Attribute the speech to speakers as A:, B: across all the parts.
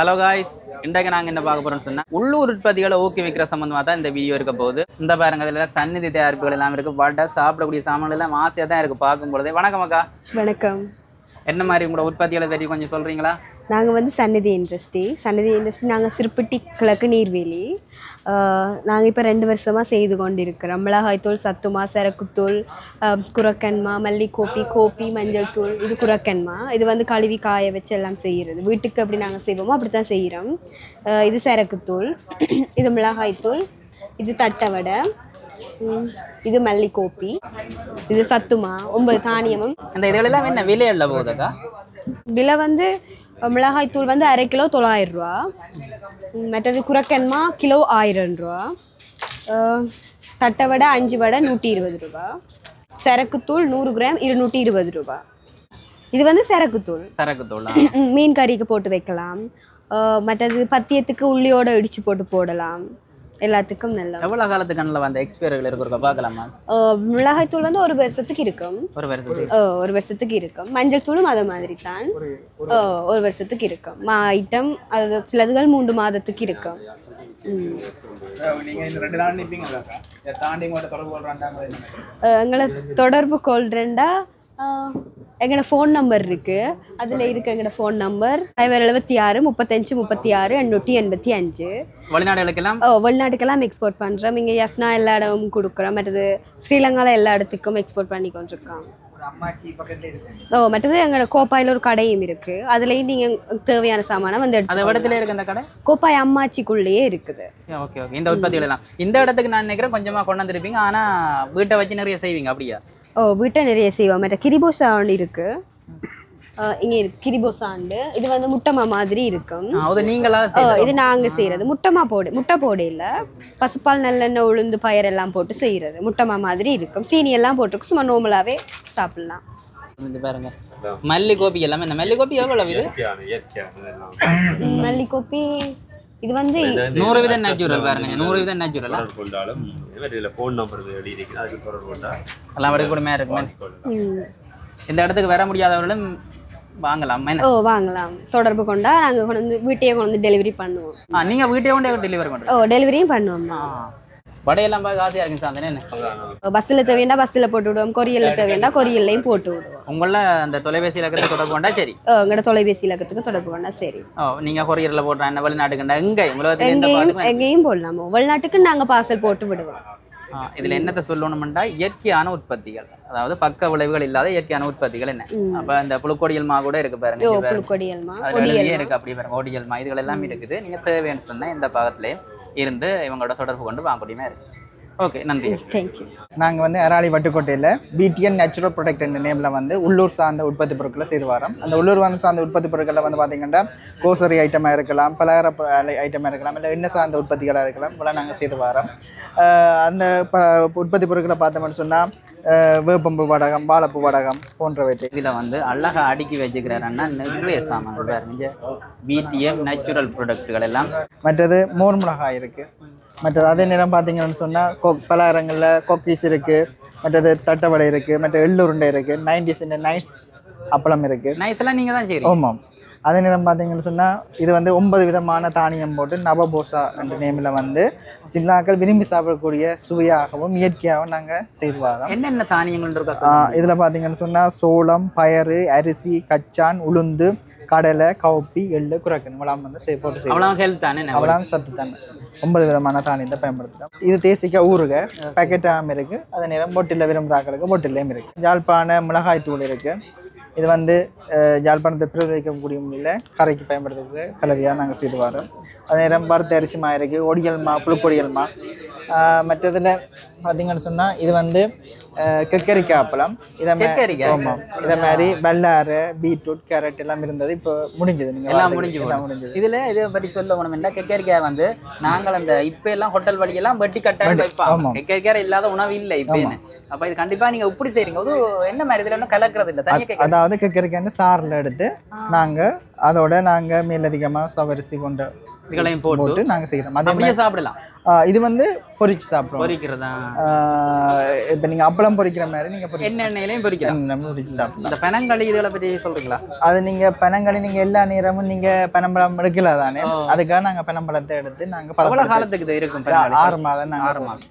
A: Hello guys இன்றைக்கு நாங்கள் என்ன பார்க்க போறோம்னு சொன்னா உள்ளூர் உற்பத்திகளை ஊக்குவிக்கிற சம்பந்தமாக தான் இந்த வீடியோ இருக்க போகுது. இந்த பாருங்க இதுல சந்நிதி தயாரிப்புகள் எல்லாம் இருக்கு. வடை சாப்பிடக்கூடிய சாமான்கள் எல்லாம் ஆசையாக தான் இருக்கு பார்க்கும் பொழுதே. வணக்கம் அக்கா.
B: வணக்கம்.
A: என்ன மாதிரி உங்களோட உற்பத்திகளை பற்றி கொஞ்சம் சொல்றீங்களா?
B: நாங்கள் வந்து சன்னதி இண்டஸ்ட்ரி சன்னதி இண்டஸ்ட்ரி நாங்கள் சிறுப்பட்டி கிழக்கு நீர்வேலி. நாங்கள் இப்போ ரெண்டு வருஷமாக செய்து கொண்டிருக்கிறோம். மிளகாய்த்தூள் சத்துமா சரக்குத்தூள் குரக்கன்மா மல்லிக்கோப்பி கோப்பி மஞ்சள் தூள் இது குரக்கன்மா இது வந்து கழுவி காய வச்சு எல்லாம் செய்கிறது வீட்டுக்கு எப்படி நாங்கள் செய்வோமோ அப்படி தான் செய்கிறோம் இது சரக்குத்தூள் இது மிளகாய்த்தூள் இது தட்டை வடை இது மல்லிக்கோப்பி இது சத்துமா ஒன்பது தானியமும்.
A: இந்த இதுகளெல்லாம் என்ன விலையுள்ள போகுதுக்கா
B: விலை வந்து மிளகாய் தூள் வந்து அரை கிலோ தொள்ளாயிரம் ரூபா. மற்றது குரக்கன்மா கிலோ ஆயிரம் ரூபா. தட்டை வடை அஞ்சு வடை நூற்றி இருபது ரூபா. சரக்குத்தூள் நூறு கிராம் இருநூற்றி இருபது ரூபா. இது வந்து சரக்குத்தூள்.
A: சரக்கு தூளா
B: ம், மீன் கறிக்கு போட்டு வைக்கலாம். மற்றது பத்தியத்துக்கு உள்ளியோட இடிச்சு போட்டு போடலாம். எல்லாத்துக்கும் நல்லா
A: எவ்வளோ காலத்துக்கு கண்ணில் வந்த எக்ஸ்பயர்கள் இருக்கிற பார்க்கலாமா?
B: மிளகாய்த்தூள் வந்து ஒரு வருஷத்துக்கு இருக்கும்.
A: ஒரு வருஷத்துக்கு.
B: ஒரு வருஷத்துக்கு இருக்கும். மஞ்சள் தூளும் அதே மாதிரி தான் ஒரு வருஷத்துக்கு இருக்கும். மா ஐட்டம் அது சிலதுகள் மூன்று மாதத்துக்கு இருக்கும். எங்களை தொடர்பு கொள்றேன்டா. எங்களோட ஃபோன் நம்பர் இருக்கு. அதில் இருக்கு எங்களோட ஃபோன் நம்பர் சைபர் எழுபத்தி ஆறு முப்பத்தஞ்சு முப்பத்தி ஆறு எண்ணூற்றி எண்பத்தி அஞ்சு.
A: வெளிநாடுகளுக்கெல்லாம்?
B: ஓ வெளிநாட்டுக்கெல்லாம் எக்ஸ்போர்ட் பண்ணுறோம் இங்கே எஃப்னா எல்லா இடமும் கொடுக்குறோம். மற்றது ஸ்ரீலங்காவில் எல்லா இடத்துக்கும் எக்ஸ்போர்ட் பண்ணி
C: இருக்கு
B: ஓ மற்றது எங்களோட கோப்பாயில் ஒரு கடையும் இருக்கு. அதுலேயும் நீங்கள் தேவையான சாமானை வந்து
A: அந்த இடத்துல இருக்கு அந்த கடை?
B: கோப்பாய் அம்மாச்சிக்குள்ளேயே இருக்குது.
A: Okay okay. இந்த உற்பத்திகள் எல்லாம் இந்த இடத்துக்கு நான் நினைக்கிறேன் கொஞ்சமாக கொண்டு வந்திருப்பீங்க. ஆனா வீட்டை வச்சு நிறைய செய்வீங்க அப்படியா?
B: ஓ வீட்டை நிறைய செய்வோம் மற்ற கிரிபோசா ஒன்று இருக்கு. இங்கே இருக்கு. கிரிபோசாண்டு இது வந்து முட்டமா மாதிரி இருக்கும்.
A: நீங்களா?
B: இது நாங்கள் செய்கிறது முட்டமா போடு முட்டை போட இல்லை. பசுப்பால் நல்லெண்ணெய் உளுந்து பயர் எல்லாம் போட்டு செய்கிறது முட்டமா மாதிரி இருக்கும். சீனி எல்லாம் போட்டிருக்கு சும்மா நார்மலாகவே சாப்பிட்லாம்.
A: பாருங்க. மல்லி கோபி எல்லாமே. இந்த மல்லி கோபி எவ்வளவு இது?
B: மல்லிகோப்பி இது வந்து
A: நூறு விதம் நேச்சுரல் பாருங்க நூறு விதம் நேச்சுரல்
D: தொடர்பு கொண்டாலும் இதில் ஃபோன் நம்பர் எழுதி இருக்குது அதுக்கு தொடர்பு கொண்டா
A: எல்லாம் விட கூடமே இருக்குமே இந்த இடத்துக்கு வர முடியாதவர்களும் வாங்கலாம்
B: ஓ வாங்கலாம். தொடர்பு கொண்டா நாங்கள் கொண்டு வந்து வீட்டையே கொண்டு வந்து டெலிவரி பண்ணுவோம்.
A: ஆ நீங்க வீட்டே கொண்டே டெலிவரி பண்றீங்க?
B: ஓ டெலிவரியும் பண்ணுவோம்
A: ஆ. வடையெல்லாம் பார்க்க ஆசையா இருக்கு சாந்தனே என்ன?
B: பஸ்ஸில் தேவையாண்டா பஸ்ஸில் போட்டு விடுவோம் கொரியலில் தேவையாண்டா கொரியல்லையும் போட்டு விடுவோம்.
A: உங்கள அந்த தொலைபேசி இலக்கத்தை தொடர்பு கொண்டா சரி.
B: எங்களோட தொலைபேசி இலக்கத்துக்கு தொடர்பு கொண்டா சரி.
A: ஓ நீங்க கொரியர்ல போடுறா என்ன வெளிநாட்டுக்குண்டா எங்க? உலகத்துல எந்த
B: எங்கேயும்
A: பாட்டுக்கும்
B: எங்கேயும் போடலாமோ வெளிநாட்டுக்கு நாங்கள் பார்சல் போட்டு விடுவோம்.
A: இதுல என்னத்தை சொல்லணும்னா இயற்கையான உற்பத்திகள். அதாவது பக்க விளைவுகள் இல்லாத இயற்கையான உற்பத்திகள் என்ன? அப்ப இந்த புழுக்கொடியல் மா கூட இருக்கு பாருங்க இருக்கு அப்படி பாருங்க ஓடியல் மா. இதுகள் எல்லாம் இருக்குது. நீங்க தேவைன்னு சொன்னா இந்த பாகத்திலே இருந்து இவங்களோட தொடர்பு கொண்டு வாங்கக்கூடியமா இருக்கு ஓகே நன்றி.
B: தேங்க்யூ
C: நாங்கள் வந்து அராளி வட்டுக்கோட்டையில் பிடிஎன் நேச்சுரல் ப்ரொடக்ட் என்ற நேமில் வந்து உள்ளூர் சார்ந்த உற்பத்தி பொருட்களை செய்து வரோம். அந்த உள்ளூர் வந்து சார்ந்த உற்பத்தி பொருட்களில் வந்து பார்த்தீங்கன்னா கோசரி ஐட்டமாக இருக்கலாம் பலகார ஐட்டமாக இருக்கலாம் இல்லை எண்ணெய் சார்ந்த உற்பத்திகளாக இருக்கலாம் இதெல்லாம் நாங்கள் செய்து வரோம். அந்த ப உற்பத்தி பொருட்களை பார்த்தோம்னு சொன்னால் வேப்பம்பு வடகம் வாழைப்பூ வடகம் போன்றவற்றை.
A: இதுல வந்து அழகா அடுக்கி வச்சுக்கிறாருன்னா நிறைய சாமான் பாருங்க. பிடிஎம் நேச்சுரல் ப்ராடக்ட்டுகள் எல்லாம்.
C: மற்றது மோர் மிளகாய் இருக்குது மற்றது அதே நேரம் பார்த்தீங்கன்னு சொன்னால் கொ பலகாரங்களில் கொக்கீஸ் இருக்குது மற்றது தட்டவடை இருக்குது மற்ற எள்ளு உருண்டை இருக்குது நைன்டிஸ் நைஸ் அப்பளம் இருக்குது
A: நைஸ் எல்லாம் நீங்க தான் செய்றீங்க.
C: ஆமாம். அதே நேரம் பார்த்தீங்கன்னு சொன்னால் இது வந்து ஒன்பது விதமான தானியம் போட்டு நவபோசா என்ற நேமில் வந்து சில்லாக்கள் விரும்பி சாப்பிடக்கூடிய சுவையாகவும் இயற்கையாகவும் நாங்கள் செய்து வரோம்.
A: என்னென்ன தானியங்கள் இருக்கா.
C: இதில் பார்த்தீங்கன்னு சொன்னால் சோளம் பயறு அரிசி கச்சான் உளுந்து கடலை கவுப்பி எள்ளு குரக்கன் இவ்வளவு வந்து செய் போட்டு
A: அவ்வளவு ஹெல்த் தானே என்ன?
C: அவ்வளவு சத்து தானே. ஒன்பது விதமான தானியத்தை பயன்படுத்துகிறோம் இது தேசிக்க ஊறுக பேக்கெட்டாகவும் இருக்குது அதே நேரம் பொட்டில் விரும்புகிறாக்களுக்கு பொட்டிலையும் இருக்குது யாழ்ப்பாண மிளகாய் தூள் இருக்குது இது வந்து அஹ், யாழ்ப்பாணத்தை பிரதிக்கக்கூடிய முறையில் கரைக்கு பயன்படுத்தக்கூடிய கலவையாக நாங்கள் செய்து வரோம். அதே நேரம் வறுத்த அரிசி மா இருக்குது ஒடியல் மா புழுக்கொடியல் மா மற்றதுல பார்த்தீங்கன்னு சொன்னால் இது வந்து கெக்கரிக்காய் அப்பளம். இதை? ஆமாம் இதை மாதிரி வெள்ளாறு பீட்ரூட் கேரட் எல்லாம் இருந்தது. இப்போ முடிஞ்சது நீங்கள்
A: எல்லாம் முடிஞ்சு
C: எல்லாம். முடிஞ்சது.
A: இதுல இதை பற்றி சொல்ல வேணும்னா கெக்கரிக்காய் வந்து நாங்கள் அந்த இப்ப எல்லாம் ஹோட்டல் வழியெல்லாம் வெட்டி கட்டாயம் வைப்பாங்க. கெக்கரிக்காய் இல்லாத உணவு இல்லை இப்ப அப்ப இது கண்டிப்பா நீங்க இப்படி செய்றீங்க. அது என்ன மாதிரி? இதுல ஒன்றும் கலக்கிறது இல்ல.
C: அதாவது கெக்கரிக்காய்னு சாரில் எடுத்து நாங்கள் அதோட நாங்கள் மேலதிகமாக சவரிசி கொண்ட
A: இதுகளையும் போட்டு
C: நாங்கள் செய்கிறோம் அதே மாதிரி
A: சாப்பிடலாம்.
C: இது வந்து பொரிச்சு சாப்பிட்றோம்.
A: பொரிக்கிறதா
C: இப்போ நீங்கள் அப்பளம் பொரிக்கிற மாதிரி நீங்கள் பொரிச்சு
A: என்ன எண்ணெயிலையும் பொரிக்கலாம்
C: பொரிச்சு சாப்பிடலாம்.
A: இந்த பெனங்களி இதுகளை பற்றி சொல்றீங்களா?
C: அது நீங்கள் பனங்களி நீங்கள் எல்லா நேரமும் நீங்கள் பனம்பழம் எடுக்கல தானே. அதுக்காக நாங்கள் பனம்பழத்தை எடுத்து நாங்கள்
A: எவ்வளவு
C: பதப்படுத்தி
A: காலத்துக்கு இருக்கும்?
C: ஆறு மாதம் நாங்கள்
A: ஆறு மாதம்.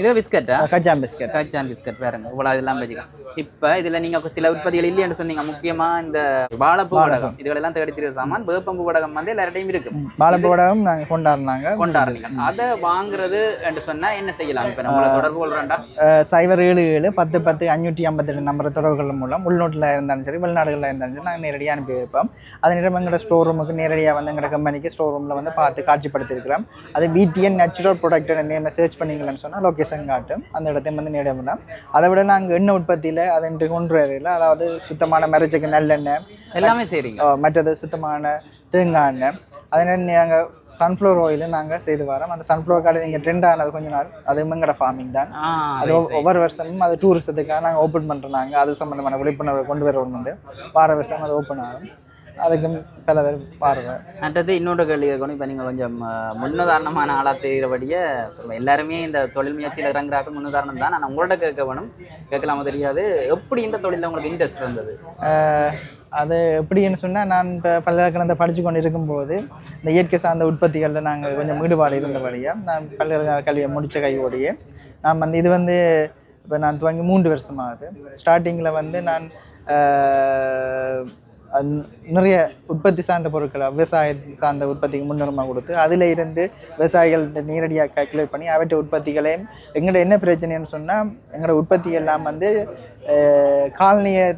A: இது பிஸ்கட்டா
C: கஜா பிஸ்கட்
A: கச்சான் பிஸ்கட் பாருங்க. இவ்வளோ இதெல்லாம் வச்சுக்கலாம் இப்போ இதில் நீங்கள் சில உற்பத்திகள் இல்லைன்னு சொன்னீங்க. முக்கியமாக இந்த வாழைப்பூ வடகம் இதுகளெல்லாம் தேடித்திரு சாமான் வேப்பம்பு வடகம் வந்து எல்லார்டையும் இருக்கு.
C: வாழைப்பூடவும் நாங்கள் கொண்டாடினாங்க.
A: கொண்டாடுறீங்க. அதை வாங்குறது என்று சொன்னா என்ன செய்யலாம்? இப்போ நம்மளை தொடர்பு கொள்றேன்டா
C: சைபர் ஏழு ஏழு பத்து பத்து அஞ்சூற்றி ஐம்பத்தெட்டு நம்பர் தொடர்புகள் மூலம் உள்நாட்டில் இருந்தாலும் சரி வெளிநாடுகளில் இருந்தாலும் சரி நாங்கள் நேரடியாக அனுப்பி வைப்போம். அதே நேரம் எங்களோட ஸ்டோர் ரூமுக்கு நேரடியாக வந்து எங்களோட கம்பெனிக்கு ஸ்டோர் ரூமில் வந்து பார்த்து காட்சிப்படுத்தியிருக்கிறோம். அது பிடிஎன் நேச்சுரல் ப்ராடக்ட் நேமை சர்ச் பண்ணீங்கன்னு சொன்னால் லொக்கேஷன் காட்டும். அந்த இடத்தையும் வந்து பண்ணலாம் அதை விட நாங்கள் எண்ணெய் உற்பத்தியில் அது இன்று கொண்டு வரையில் அதாவது சுத்தமான மரச்சக்கு நல்லெண்ணெய்
A: எல்லாமே செய்றீங்க.
C: அஹ் மற்றது சுத்தமான தேங்காய் எண்ணெய். அதே நேரம் நாங்கள் சன்ஃப்ளவர் ஆயில் நாங்கள் செய்து வரோம். அந்த சன்ஃப்ளவர் கார்டு நீங்கள் ட்ரெண்ட் ஆனது கொஞ்ச நாள். அது எங்களோட ஃபார்மிங் தான். அது ஒவ்- ஒவ்வொரு வருஷமும் அது டூரிசத்துக்காக நாங்கள் ஓப்பன் பண்ணுறோம் நாங்கள் அது சம்மந்தமான விழிப்புணர்வை கொண்டு வரணுண்டு வார வருஷம் அது ஓப்பன் ஆகும். அதுக்கு பல பேர் பார்வை
A: அடுத்தது இன்னொரு கேள்வி கேட்கணும். இப்போ நீங்கள் கொஞ்சம் முன்னுதாரணமான ஆளாக தெரிகிறபடியே சொல்லுவேன் எல்லாருமே இந்த தொழில் முயற்சியில் இறங்குறாக்க முன்னுதாரணம் தான். நான் உங்கள்ட்ட கேட்க வேணும். கேட்கலாமோ தெரியாது. எப்படி இந்த தொழிலில் உங்களுக்கு இன்ட்ரெஸ்ட் வந்தது?
C: அஹ் அது எப்படின்னு சொன்னால் நான் இப்போ பல்கலைக்கழகத்தை படித்து கொண்டு இருக்கும்போது இந்த இயற்கை சார்ந்த உற்பத்திகளில் நாங்கள் கொஞ்சம் ஈடுபாடு இருந்தபடியாக நான் பல்கலைக்கழக கல்வியை முடித்த கையோடையே நான் வந்து இது வந்து இப்போ நான் துவங்கி மூன்று வருஷமாகுது. ஸ்டார்டிங்கில் வந்து நான் நிறைய உற்பத்தி சார்ந்த பொருட்களை விவசாய சார்ந்த உற்பத்திக்கு முன்னுரிமை கொடுத்து அதில் இருந்து விவசாயிகள்கிட்ட நேரடியாக கால்குலேட் பண்ணி அவற்றை உற்பத்திகளையும் எங்கள்கிட்ட என்ன பிரச்சனைன்னு சொன்னால் எங்களோட உற்பத்தி எல்லாம் வந்து காலனியை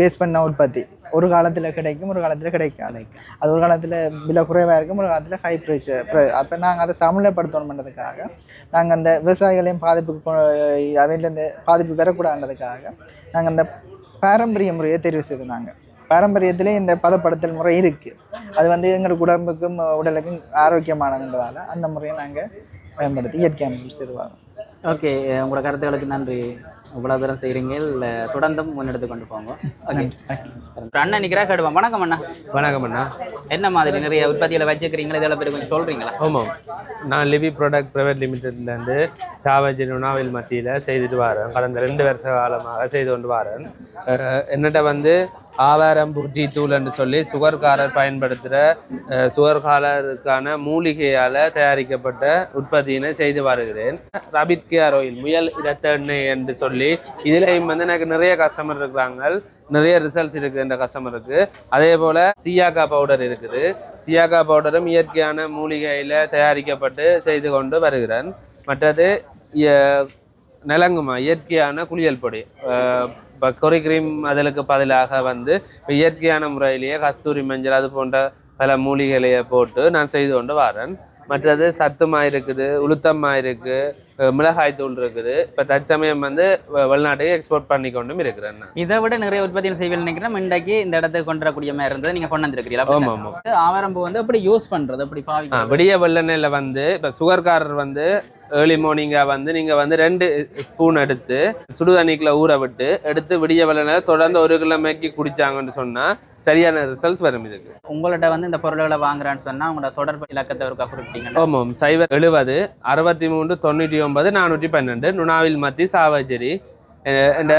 C: பேஸ் பண்ண உற்பத்தி. ஒரு காலத்தில் கிடைக்கும் ஒரு காலத்தில் கிடைக்காது. அது ஒரு காலத்தில் விலை குறைவாக இருக்கும் ஒரு காலத்தில் ஹை ப்ரைஸ் அப்போ நாங்கள் அதை சமநிலைப்படுத்தணுன்றதுக்காக நாங்கள் அந்த விவசாயிகளையும் பாதிப்புக்கு அவையிலேருந்து பாதிப்பு பெறக்கூடாதுன்றதுக்காக நாங்கள் அந்த பாரம்பரிய முறையை தெரிவு செய்தோம் நாங்கள் பாரம்பரியத்திலே இந்த பதப்படுத்தல் முறை இருக்குது அது வந்து எங்களோட உடம்புக்கும் உடலுக்கும் ஆரோக்கியமானதுன்றதால அந்த முறையை நாங்கள் பயன்படுத்தி இயற்கை அமைப்பு செய்துவாங்க
A: ஓகே உங்களோட கருத்துக்களுக்கு நன்றி. இவ்வளோ தூரம் செய்கிறீங்க இல்லை தொடர்ந்தும் முன்னெடுத்து கொண்டு போங்க. ஓகே. அண்ணன் நிற்கிறா கேடுவோம் வணக்கம் அண்ணா.
E: வணக்கம் அண்ணா.
A: என்ன மாதிரி நிறைய உற்பத்திகளை வச்சுக்கிறீங்களா இதெல்லாம் பேர் கொஞ்சம் சொல்கிறீங்களா
E: ஆமாம் நான் லிவி ப்ராடக்ட் ப்ரைவேட் லிமிடெட்லேருந்து சாவஜி உணவில் மத்தியில் செய்துட்டு வரேன். கடந்த ரெண்டு வருஷ காலமாக செய்து கொண்டு வரேன். என்னட்ட வந்து ஆவாரம் புர்ஜி தூள் என்று சொல்லி சுகர்காரர் பயன்படுத்துகிற சுகர்காரருக்கான மூலிகையால் தயாரிக்கப்பட்ட உற்பத்தியினை செய்து வருகிறேன். ரபிட் கேர் ஆயில் முயல் இரத்த எண்ணெய் என்று சொல்லி இதுலேயும் வந்து எனக்கு நிறைய கஸ்டமர் இருக்கிறாங்க நிறைய ரிசல்ட்ஸ் இருக்குது இந்த கஸ்டமருக்கு அதே போல் சியாக்கா பவுடர் இருக்குது. சியாக்கா பவுடரும் இயற்கையான மூலிகையில் தயாரிக்கப்பட்டு செய்து கொண்டு வருகிறேன். மற்றது நிலங்குமா? இயற்கையான குளியல் பொடி. இப்போ கொரி கிரீம் அதற்கு பதிலாக வந்து இப்ப இயற்கையான முறையிலேயே கஸ்தூரி மஞ்சள் அது போன்ற பல மூலிகைகளையே போட்டு நான் செய்து கொண்டு வரேன். மற்றது சத்துமா இருக்குது உளுத்தம்மா இருக்குது மிளகாய் தூள் இருக்குது. இப்போ தற்சமயம் வந்து வெளிநாட்டுக்கு எக்ஸ்போர்ட் பண்ணி கொண்டும் இருக்கிறேன்.
A: இதை விட நிறைய உற்பத்திகள் செய்வேன் நினைக்கிறேன். இன்றைக்கு இந்த இடத்துக்கு கொண்டு வரக்கூடிய மாதிரி இருந்தது. நீங்கள் கொண்டு வந்திருக்கிறீங்களா
E: ஆமாம் ஆமாம்.
A: ஆவாரம்பூ வந்து எப்படி யூஸ் பண்ணுறது
E: ஆ
A: பாவிக்கிறது?
E: விடிய வெள்ளெண்ணெயில் வந்து இப்போ சுகர்காரர் வந்து ஏர்லி மார்னிங்காக வந்து நீங்கள் வந்து ரெண்டு ஸ்பூன் எடுத்து சுடு தண்ணிக்குள்ள ஊற விட்டு எடுத்து விடிய வெள்ளெண்ணெய் தொடர்ந்து ஒரு கிழமைக்கு குடிச்சாங்கன்னு சொன்னால் சரியான ரிசல்ட்ஸ் வரும் இதுக்கு.
A: உங்கள்ட்ட வந்து இந்த பொருள்களை வாங்குறான்னு சொன்னா உங்களோட தொடர்பு இலக்கத்தை ஒரு குறிப்பிட்டீங்கன்னா
E: ஆமாம் சைபர் எழுபது அறுபத்தி மூன்று தொண்ணூற்றி ஒன்பது நானூற்றி பன்னெண்டு நுணாவில் மத்தி சாவச்சேரி இந்த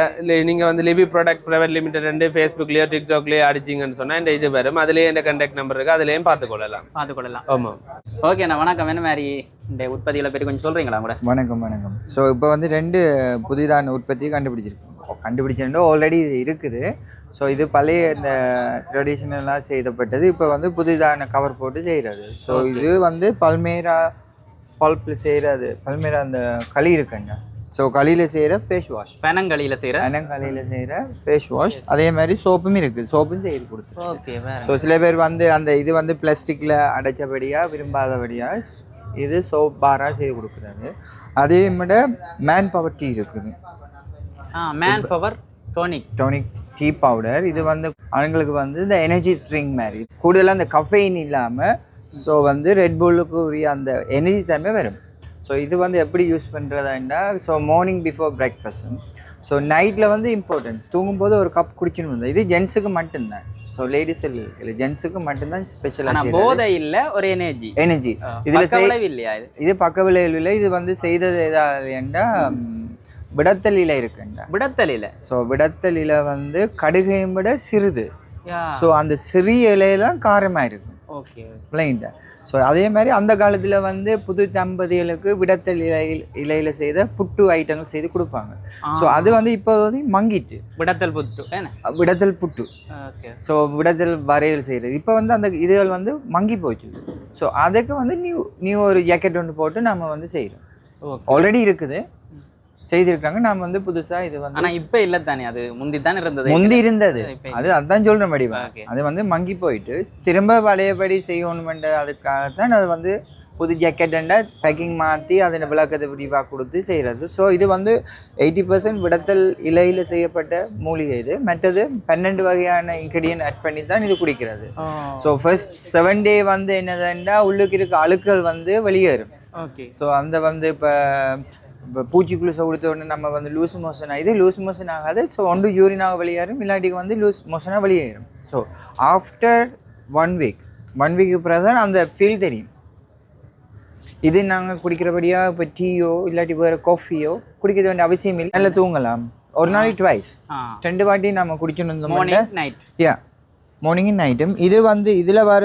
E: நீங்கள் வந்து லிவி ப்ராடக்ட் ப்ரைவேட் லிமிடெட் ரெண்டு ஃபேஸ்புக்லேயோ டிக்டாக்லேயோ அடிச்சிங்கன்னு சொன்னால் இந்த இது வரும். அதுலேயே இந்த கண்டாக்ட் நம்பர் இருக்குது அதுலேயும் பார்த்துக்கொள்ளலாம்.
A: பார்த்துக்கொள்ளலாம்.
E: ஆமாம்
A: ஓகேண்ணா வணக்கம். என்ன மாதிரி இந்த உற்பத்திகளை பற்றி கொஞ்சம் சொல்கிறீங்களா கூட?
F: வணக்கம் வணக்கம். ஸோ இப்போ வந்து ரெண்டு புதிதான உற்பத்தி கண்டுபிடிச்சிருக்கோம். கண்டுபிடிச்சிருந்தோ ஆல்ரெடி இது இருக்குது. ஸோ இது பழைய இந்த ட்ரெடிஷ்னலாக செய்தப்பட்டது. இப்போ வந்து புதிதான கவர் போட்டு செய்கிறது ஸோ இது வந்து பல்மேரா பல்பில் செய்கிறது பல்மேரா அந்த களி இருக்குங்க. ஸோ களியில் செய்கிற ஃபேஸ் வாஷ்
A: பெனங்களியில் செய்கிற
F: களியில் செய்கிற ஃபேஸ் வாஷ் அதே மாதிரி சோப்பும் இருக்குது சோப்பும் செய்து கொடுத்து
A: ஓகே
F: ஸோ சில பேர் வந்து அந்த இது வந்து பிளாஸ்டிக்கில் அடைச்சபடியாக விரும்பாதபடியாக இது சோப் பாராக செய்து கொடுக்குறாரு அதே விட மேன் பவர் டீ இருக்குது
A: ஆ man power tonic
F: tonic tea powder இது வந்து ஆண்களுக்கு வந்து இந்த எனர்ஜி ட்ரிங்க் மாதிரி. கூடுதலாக அந்த கஃபைன் இல்லாமல் ஸோ வந்து ரெட் புல்லுக்கு உரிய அந்த எனர்ஜி தன்மை வரும். ஸோ இது வந்து எப்படி use பண்ணுறதாண்டா so morning before breakfast so நைட்டில் வந்து இம்பார்ட்டன்ட் தூங்கும்போது ஒரு கப் குடிச்சுன்னு வந்தோம் இது ஜென்ஸுக்கு மட்டும்தான். ஸோ லேடிஸ் இல்லை. ஜென்ஸுக்கு மட்டும்தான் ஸ்பெஷலாக
A: போதை இல்ல ஒரு எனர்ஜி
F: எனர்ஜி இதுல
A: இல்லையா இது?
F: பக்க விளைவில் இது வந்து செய்தது எதாண்டா விடத்தலில இருக்குண்டா
A: விடத்தலில?
F: ஸோ விடத்தலில வந்து கடுகையும் விட சிறிது. ஸோ அந்த சிறிய இலையெல்லாம் காரமாக இருக்கும்
A: ஓகே
F: பிளைண்ட ஸோ அதே மாதிரி அந்த காலத்தில் வந்து புது தம்பதிகளுக்கு விடத்தல் இலையில் இலையில் செய்த புட்டு ஐட்டங்கள் செய்து கொடுப்பாங்க. ஸோ அது வந்து இப்போ வந்து மங்கிட்டு.
A: விடத்தல் என்ன?
F: விடத்தல் புட்டு. ஸோ விடத்தல் வரையல் செய்கிறது இப்போ வந்து அந்த இதுகள் வந்து மங்கி போச்சு. ஸோ அதுக்கு வந்து நியூ நியூ ஒரு ஜாக்கெட் ஒன்று போட்டு நம்ம வந்து செய்கிறோம் ஆல்ரெடி இருக்குது. செய்திருக்காங்க நாம வந்து புதுசாக இது வந்து
A: ஆனா இப்ப இல்ல தானே. அது முந்தி தானே இருந்தது.
F: முந்தி இருந்தது. அது அதான் சொல்ற முடிவா. அது வந்து மங்கி போயிட்டு திரும்ப பழையபடி செய்யணுமென்ற அதுக்காகத்தான் அது வந்து புது ஜாக்கெட்டுண்ட பேக்கிங் மாற்றி அதில் விளக்கத்தை விரிவாக கொடுத்து செய்கிறது ஸோ இது வந்து எயிட்டி பர்சன்ட் விடத்தல் இலையில் செய்யப்பட்ட மூலிகை இது. மற்றது பன்னெண்டு வகையான இன்க்ரீடியன்ட் ஆட் பண்ணி தான் இது குடிக்கிறது. ஸோ ஃபர்ஸ்ட் செவன் டே வந்து என்னதுன்னா உள்ளுக்கு இருக்க அழுக்கள் வந்து வெளியேறும்.
A: ஓகே.
F: ஸோ அந்த வந்து இப்போ இப்போ பூச்சிக்குள்ளே கொடுத்த உடனே நம்ம வந்து லூஸ் மோஷன் ஆகுது லூஸ் மோஷன் ஆகாது. ஸோ ஒன்று யூரினாக வெளியேறும் இல்லாட்டிக்கு வந்து லூஸ் மோஷனாக வெளியேறும். So after one week one week பிறகு தான் அந்த ஃபீல் தெரியும். இது நாங்கள் குடிக்கிறபடியாக இப்போ டீயோ இல்லாட்டி வேறு காஃபியோ குடிக்க வேண்டிய அவசியம் இல்லை. நல்லா தூங்கலாம். ஒரு நாளைக்கு ட்வைஸ் ரெண்டு வாட்டி நம்ம
A: மார்னிங் நைட்
F: யா மார்னிங் நைட்டும் இது வந்து இதில் வர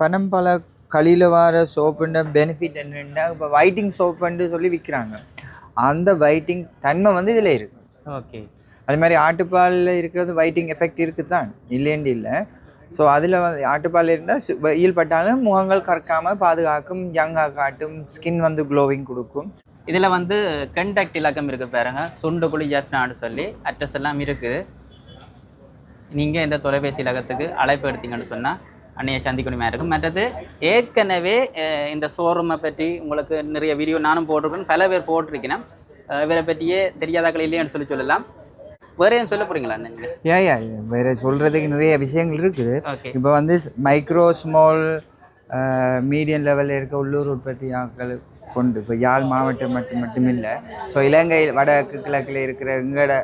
F: பனம் பல களியில் வர சோப்புன்ற பெனிஃபிட் என்னென்னா இப்போ வைட்டிங் சோப்புன்னு சொல்லி விற்கிறாங்க அந்த வைட்டிங் தன்மை வந்து இதில் இருக்கு.
A: ஓகே.
F: அது மாதிரி ஆட்டுப்பாலில் இருக்கிறது வைட்டிங் எஃபெக்ட் இருக்குது தான் இல்லைன்னு இல்லை. ஸோ அதில் வந்து ஆட்டுப்பால் இருந்தால் வெயில் பட்டாலும் முகங்கள் கறக்காமல் பாதுகாக்கும் யங்காக காட்டும் ஸ்கின் வந்து க்ளோவிங் கொடுக்கும்.
A: இதுல வந்து கண்டாக்ட் இலக்கம் இருக்கு பாருங்க. சுண்டுகுழி ஜப்னான்னு சொல்லி அட்ரஸ் எல்லாம் இருக்குது. நீங்க இந்த தொலைபேசி இலக்கத்துக்கு அழைப்பு எடுத்தீங்கன்னு சொன்னா அன்னைய சந்திக்கணுமா இருக்கும். மற்றது ஏற்கனவே இந்த ஷோரூமை பற்றி உங்களுக்கு நிறைய வீடியோ நானும் போட்டிருக்கேன். பல பேர் போட்டிருக்கேன் இவரை பற்றியே தெரியாதாக்கள் இல்லையான்னு சொல்லி சொல்லலாம். வேற ஏன் சொல்ல போறீங்களா
F: யா யா வேறு சொல்கிறதுக்கு நிறைய விஷயங்கள் இருக்குது. இப்போ வந்து மைக்ரோ ஸ்மால் மீடியம் லெவலில் இருக்க உள்ளூர் உற்பத்தியாக்கள் கொண்டு இப்போ யாழ் மாவட்டம் மட்டும் மட்டும் இல்லை ஸோ இலங்கை வடக்கு கிழக்கில் இருக்கிற எங்களோட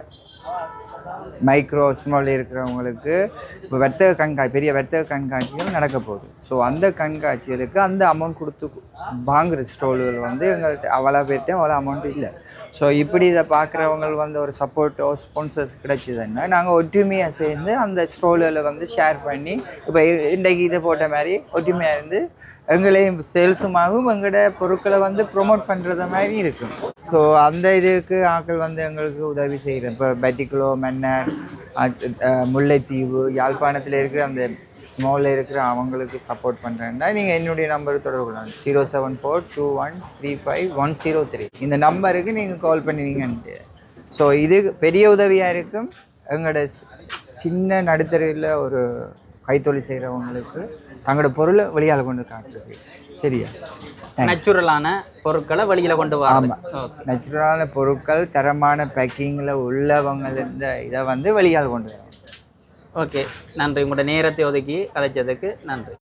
F: மைக்ரோ ஸ்மால் இருக்கிறவங்களுக்கு இப்போ வர்த்தக கண்காட்சி பெரிய வர்த்தக கண்காட்சிகள் நடக்க போகுது. ஸோ அந்த கண்காட்சிகளுக்கு அந்த அமௌண்ட் கொடுத்து வாங்குற ஸ்டோல்கள் வந்து எங்கள்கிட்ட அவ்வளோ பேர்கிட்ட அவ்வளோ அமௌண்ட் இல்லை. ஸோ இப்படி இதை பார்க்குறவங்க வந்து ஒரு சப்போர்ட்டோ ஸ்பான்சர்ஸ் கிடைச்சதுன்னா நாங்கள் ஒற்றுமையாக சேர்ந்து அந்த ஸ்டோல்களை வந்து ஷேர் பண்ணி இப்போ இன்றைக்கு இதை போட்ட மாதிரி ஒற்றுமையாக இருந்து எங்களையும் சேல்ஸுமாகவும் எங்களோட பொருட்களை வந்து ப்ரொமோட் பண்ணுறது மாதிரி இருக்கும். ஸோ அந்த இதுக்கு ஆட்கள் வந்து எங்களுக்கு உதவி செய்கிறேன் இப்போ பெட்டிக்குளோ மன்னர் முல்லைத்தீவு யாழ்ப்பாணத்தில் இருக்கிற அந்த ஸ்மாலில் இருக்கிற அவங்களுக்கு சப்போர்ட் பண்ணுறேன்னா நீங்கள் என்னுடைய நம்பர் தொடர்பு கொள்ளலாம். Zero seven four two one three five one zero three இந்த நம்பருக்கு நீங்கள் கால் பண்ணினீங்கன்ட்டு. ஸோ இது பெரிய உதவியாக இருக்கும். எங்களோட சின்ன நடுத்தரையில் ஒரு கைத்தொழில் செய்கிறவங்களுக்கு தங்களோட பொருளை வெளியால் கொண்டு காட்டுறது. சரியா?
A: நேச்சுரலான பொருட்களை வெளியில கொண்டு வராங்க ஓகே
F: நேச்சுரலான பொருட்கள் தரமான பேக்கிங்கில் உள்ளவங்க இந்த இதை வந்து வெளியால் கொண்டு வரோம்
A: ஓகே. நன்றி. உங்களோட நேரத்தை ஒதுக்கி அழைச்சதுக்கு நன்றி.